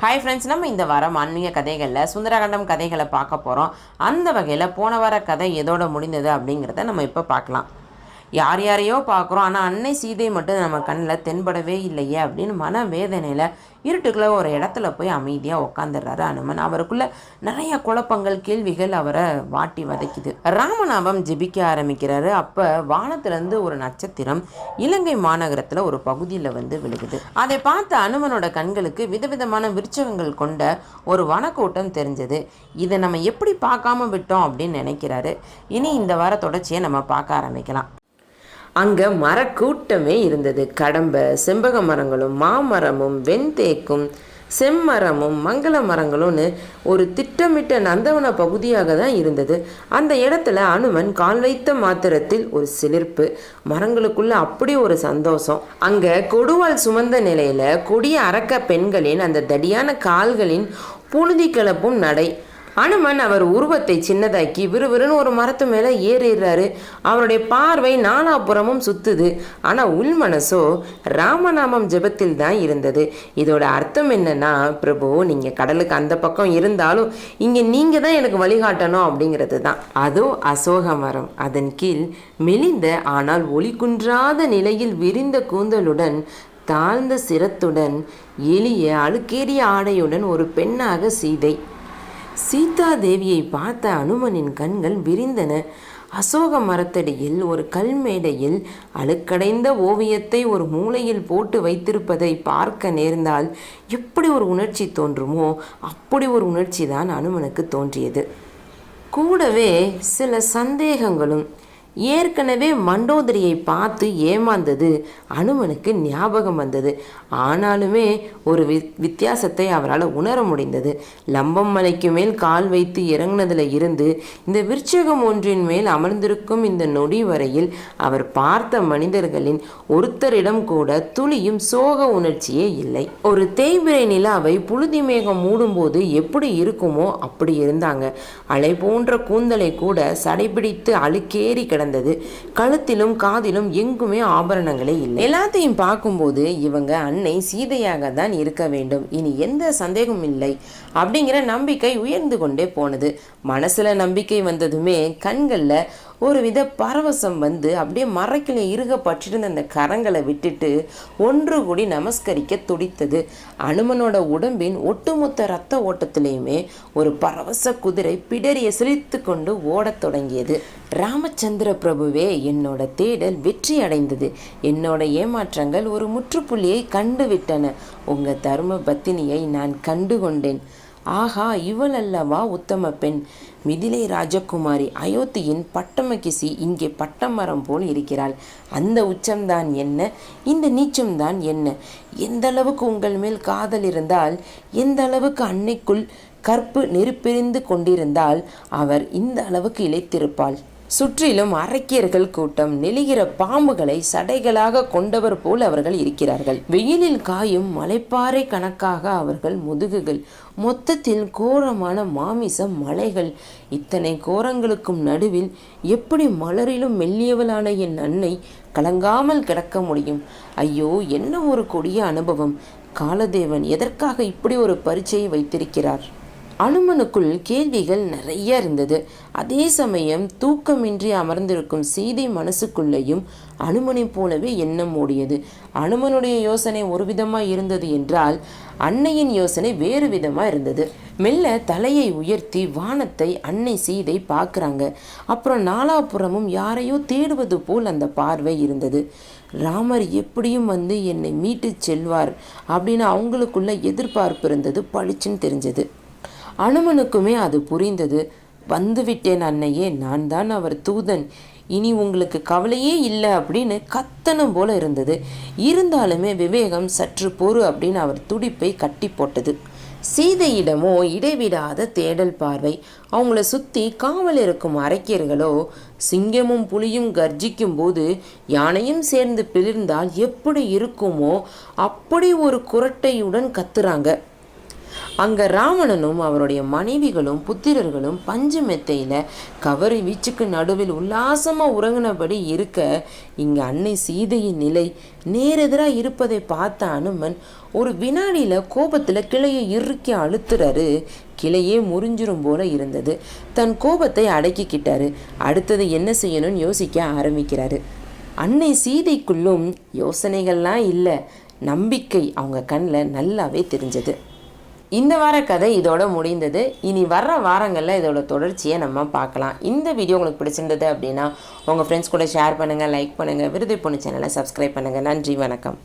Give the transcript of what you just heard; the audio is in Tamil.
ஹாய் ஃப்ரெண்ட்ஸ் நம்ம இந்த வாரம் ஆன்மீக கதைகளில் சுந்தரகண்டம் கதைகளை பார்க்க போகிறோம் அந்த வகையில் போன வார கதை எதோட முடிந்தது அப்படிங்கிறத நம்ம இப்போ பார்க்கலாம். யார் யாரையோ பார்க்குறோம். ஆனால் அன்னை சீதை மட்டும் நம்ம கண்ணில் தென்படவே இல்லையே அப்படின்னு மன வேதனையில் இருட்டுக்குள்ளே ஒரு இடத்துல போய் அமைதியாக உட்காந்துடுறாரு அனுமன். அவருக்குள்ள நிறைய குழப்பங்கள் கேள்விகள் அவரை வாட்டி வதைக்குது. ராமநாமம் ஜெபிக்க ஆரம்பிக்கிறாரு. அப்போ வானத்திலேருந்து ஒரு நட்சத்திரம் இலங்கை மாநகரத்தில் ஒரு பகுதியில் வந்து விழுகுது. அதை பார்த்த அனுமனோட கண்களுக்கு விதவிதமான விருச்சகங்கள் கொண்ட ஒரு வனக்கூட்டம் தெரிஞ்சது. இதை நம்ம எப்படி பார்க்காம விட்டோம் அப்படின்னு நினைக்கிறாரு. இனி இந்த வார தொடர்ச்சியை நம்ம பார்க்க ஆரம்பிக்கலாம். அங்கே மரக்கூட்டமே இருந்தது. கடம்ப செம்பக மரங்களும் மாமரமும் வெண்தேக்கும் செம்மரமும் மங்கள மரங்களும்னு ஒரு திட்டமிட்ட நந்தவன பகுதியாக தான் இருந்தது. அந்த இடத்துல அனுமன் கால் வைத்த மாத்திரத்தில் ஒரு சிலிர்ப்பு மரங்களுக்குள்ள அப்படி ஒரு சந்தோஷம். அங்க கொடுவால் சுமந்த நிலையில கொடிய அரக்க பெண்களின் அந்த தடியான கால்களின் புழுதி கிளப்பும் நடை அனுமன் அவர் உருவத்தை சின்னதாக்கி விறுவிறுன்னு ஒரு மரத்து மேலே ஏறிடுறாரு. அவருடைய பார்வை நாலாபுறமும் சுத்துது. ஆனால் உள் மனசோ ராமநாமம் ஜெபத்தில் தான் இருந்தது. இதோட அர்த்தம் என்னன்னா பிரபு நீங்கள் கடலுக்கு அந்த பக்கம் இருந்தாலும் இங்கே நீங்கள் தான் எனக்கு வழிகாட்டணும் அப்படிங்கிறது தான். அதோ அசோக மரம். அதன் கீழ் மெலிந்த ஆனால் ஒளி குன்றாத நிலையில் விரிந்த கூந்தலுடன் தாழ்ந்த சிரத்துடன் எளிய அழுக்கேறிய ஆடையுடன் ஒரு பெண்ணாக சீதை சீதா தேவியை பார்த்த அனுமனின் கண்கள் விரிந்தன. அசோக மரத்தடியில் ஒரு கல்மேடையில் அழுக்கடைந்த ஓவியத்தை ஒரு மூலையில் போட்டு வைத்திருப்பதை பார்க்க நேர்ந்தால் எப்படி ஒரு உணர்ச்சி தோன்றுமோ அப்படி ஒரு உணர்ச்சி தான் அனுமனுக்கு தோன்றியது. கூடவே சில சந்தேகங்களும் ஏற்கனவே மண்டோதரியை பார்த்து ஏமாந்தது அனுமனுக்கு ஞாபகம் வந்தது. ஆனாலுமே ஒரு வி வித்தியாசத்தை அவரால் உணர முடிந்தது. லம்பம் மலைக்கு மேல் கால் வைத்து இறங்கினதில் இருந்து இந்த விருட்சகம் ஒன்றின் மேல் அமர்ந்திருக்கும் இந்த நொடி வரையில் அவர் பார்த்த மனிதர்களின் ஒருத்தரிடம் கூட துளியும் சோக உணர்ச்சியே இல்லை. ஒரு தேய்பிரை நிலாவை புழுதி மேகம் மூடும்போது எப்படி இருக்குமோ அப்படி இருந்தாங்க. அலை போன்ற கூந்தலை கூட சடைபிடித்து அழுக்கேறி கிடந்தது கழுத்திலும் காதிலும் எங்குமே ஆபரணங்களே இல்லை. எல்லாத்தையும் பார்க்கும்போது இவங்க அன்னை சீதையாக தான் இருக்க வேண்டும். இனி எந்த சந்தேகமும் இல்லை அப்படிங்கிற நம்பிக்கை உயர்ந்து கொண்டே போனது. மனசுல நம்பிக்கை வந்ததுமே கண்கள்ல ஒரு வித பரவசம் வந்து அப்படியே மறைக்கில இருக பற்றிருந்த அந்த கரங்களை விட்டுட்டு ஒன்று கூடி நமஸ்கரிக்க துடித்தது. அனுமனோட உடம்பின் ஒட்டுமொத்த ரத்த ஓட்டத்திலையுமே ஒரு பரவச குதிரை பிடரிய சிலித்து கொண்டு ஓடத் தொடங்கியது. ராமச்சந்திர பிரபுவே என்னோட தேடல் வெற்றி அடைந்தது. என்னோட ஏமாற்றங்கள் ஒரு முற்றுப்புள்ளியை கண்டுவிட்டன உங்க தர்ம பத்தினியை நான் கண்டு கொண்டேன். ஆஹா இவள் அல்லவா உத்தம பெண். மிதிலை ராஜகுமாரி அயோத்தியின் பட்டமகிசி இங்கே பட்டமரம் போல் இருக்கிறாள். அந்த உச்சம்தான் என்ன? இந்த நீச்சம்தான் என்ன? எந்த அளவுக்கு உங்கள் மேல் காதல் இருந்தால் எந்த அளவுக்கு அன்னைக்குள் கற்பு நெருப்பெறிந்து கொண்டிருந்தால் அவர் இந்த அளவுக்கு இழைத்திருப்பாள் சுற்றிலும் அரக்கியர்கள் கூட்டம் நெளிகிற பாம்புகளை சடைகளாக கொண்டவர் போல் அவர்கள் இருக்கிறார்கள். வெயிலில் காயும் மலைப்பாறை கணக்காக அவர்கள் முதுகுகள் மொத்தத்தில் கோரமான மாமிசம் மலைகள். இத்தனை கோரங்களுக்கும் நடுவில் எப்படி மலரிலும் மெல்லியவளான என் அன்னை கலங்காமல் கிடக்க முடியும்? ஐயோ என்ன ஒரு கொடிய அனுபவம். காலதேவன் எதற்காக இப்படி ஒரு பரீட்சையை வைத்திருக்கிறார்? அனுமனுக்குள் கேள்விகள் நிறைய இருந்தது. அதே சமயம் தூக்கமின்றி அமர்ந்திருக்கும் சீதை மனசுக்குள்ளேயும் அனுமனை போலவே எண்ணம் ஓடியது. அனுமனுடைய யோசனை ஒரு விதமாக இருந்தது என்றால் அன்னையின் யோசனை வேறு விதமாக இருந்தது. மெல்ல தலையை உயர்த்தி வானத்தை அன்னை சீதை பார்க்குறாங்க. அப்புறம் நாலாபுறமும் யாரையோ தேடுவது போல் அந்த பார்வை இருந்தது. ராமர் எப்படியும் வந்து என்னை மீட்டு செல்வார் அப்படின்னு அவங்களுக்குள்ள எதிர்பார்ப்பு இருந்தது பளிச்சுன்னு தெரிஞ்சது. அனுமனுக்குமே அது புரிந்தது. வந்துவிட்டேன் அன்னையே நான் தான் அவர் தூதன். இனி உங்களுக்கு கவலையே இல்லை அப்படின்னு கத்தனம் போல இருந்தது. இருந்தாலுமே விவேகம் சற்று பொறு அப்படின்னு அவர் துடிப்பை கட்டி போட்டது. சீதையிடமோ இடைவிடாத தேடல் பார்வை. அவங்கள சுற்றி காவல் இருக்கும் அரக்கியர்களோ சிங்கமும் புலியும் கர்ஜிக்கும் போது யானையும் சேர்ந்து பிளிர்ந்தால் எப்படி இருக்குமோ அப்படி ஒரு குரட்டையுடன் கத்துறாங்க. அங்கே ராவணனும் அவருடைய மனைவிகளும் புத்திரர்களும் பஞ்சு மெத்தையில் கவரி வீச்சுக்கு நடுவில் உல்லாசமாக உறங்கினபடி இருக்க இங்கே அன்னை சீதையின் நிலை நேரெதிராக இருப்பதை பார்த்த அனுமன் ஒரு வினாடியில் கோபத்தில் கிளையை இறுக்கி அழுத்துறாரு. கிளையே முறிஞ்சிரும் போல இருந்தது. தன் கோபத்தை அடக்கிக்கிட்டாரு. அடுத்தது என்ன செய்யணும்னு யோசிக்க ஆரம்பிக்கிறாரு. அன்னை சீதைக்குள்ளும் யோசனைகள்லாம் இல்லை. நம்பிக்கை அவங்க கண்ணில் நல்லாவே தெரிஞ்சது. இந்த வார கதை இதோட முடிந்தது. இனி வர்ற வாரங்களில் இதோட தொடர்ச்சியை நம்ம பார்க்கலாம். இந்த வீடியோ உங்களுக்கு பிடிச்சிருந்தது அப்படின்னா உங்கள் ஃப்ரெண்ட்ஸ் கூட ஷேர் பண்ணுங்கள் லைக் பண்ணுங்கள் விருது பொண்ணு சேனலை சப்ஸ்கிரைப் பண்ணுங்கள் நன்றி வணக்கம்.